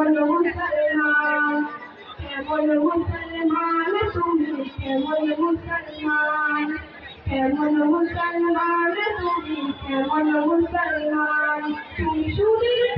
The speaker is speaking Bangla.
কেমন মুসলমান তুমি কেমন মুসলমান কেমন মুসলমান তুমি কেমন মুসলমান তুমি শুধু